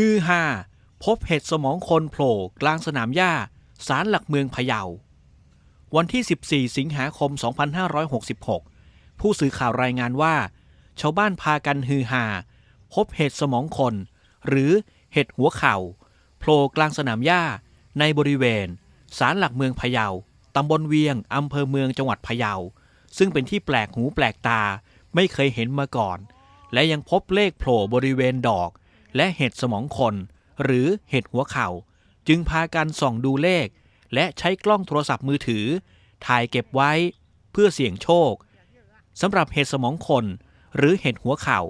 ฮือฮาพบเห็ดสมองคนโผล่กลางสนามหญ้าสารหลักเมืองพะเยา วันที่ 14 สิงหาคม 2566 ผู้สื่อข่าวรายงานว่า ชาวบ้านพากันฮือฮาพบเห็ดสมองคน หรือเห็ดหัวเข่าโผล่กลางสนามหญ้าในบริเวณศาลหลักเมืองพะเยาตำบลเวียงอำเภอเมืองจังหวัดพะเยา ซึ่งเป็นที่แปลกหูแปลกตาไม่เคยเห็นมาก่อน และยังพบเลขโผล่บริเวณดอก และเห็ดสมองคน หรือเห็ดหัวเข่า จึงพากันส่องดูเลข และใช้กล้องโทรศัพท์มือถือ ถ่ายเก็บไว้เพื่อเสี่ยงโชคสำหรับเห็ดสมองคน หรือเห็ดหัวเข่า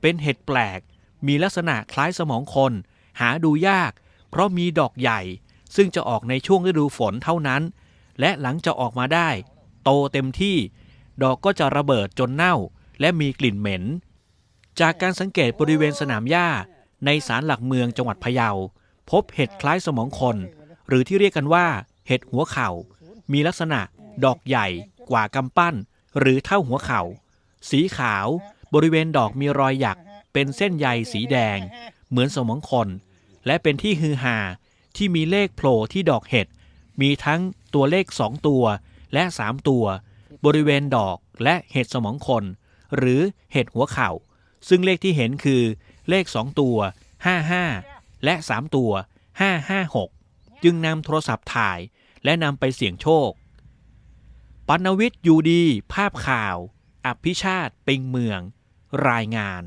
เป็นเห็ดแปลก มีลักษณะคล้ายสมองคน หาดูยาก เพราะมีดอกใหญ่ ซึ่งจะออกในช่วงฤดูฝนเท่านั้น และหลังจะออกมาได้ โตเต็มที่ ดอกก็จะระเบิดจนเน่า และมีกลิ่นเหม็น จากการสังเกตบริเวณสนามหญ้า ในศาลหลักเมืองจังหวัดพะเยา พบเห็ดคล้ายสมองคน หรือที่เรียกกันว่า เห็ดหัวเข่า มีลักษณะ ดอกใหญ่กว่ากำปั้น หรือเท่าหัวเข่า สีขาว บริเวณดอกมีรอยหยัก เป็นเส้นใยสีแดง เหมือนสมองคน และเป็นที่ฮือฮาที่มีเลขโผล่ที่ดอกเห็ด มีทั้งตัวเลข2ตัว และ3ตัว บริเวณดอกและเห็ดสมองคน หรือเห็ดหัวเข่า ซึ่งเลขที่เห็นคือ เลข 2 ตัว 55 และ 3 ตัว 556 จึงนำโทรศัพท์ถ่ายและนำไปเสี่ยงโชคปัณวิทย์อยู่ดี ภาพข่าว อภิชาติ ปิงเมือง รายงาน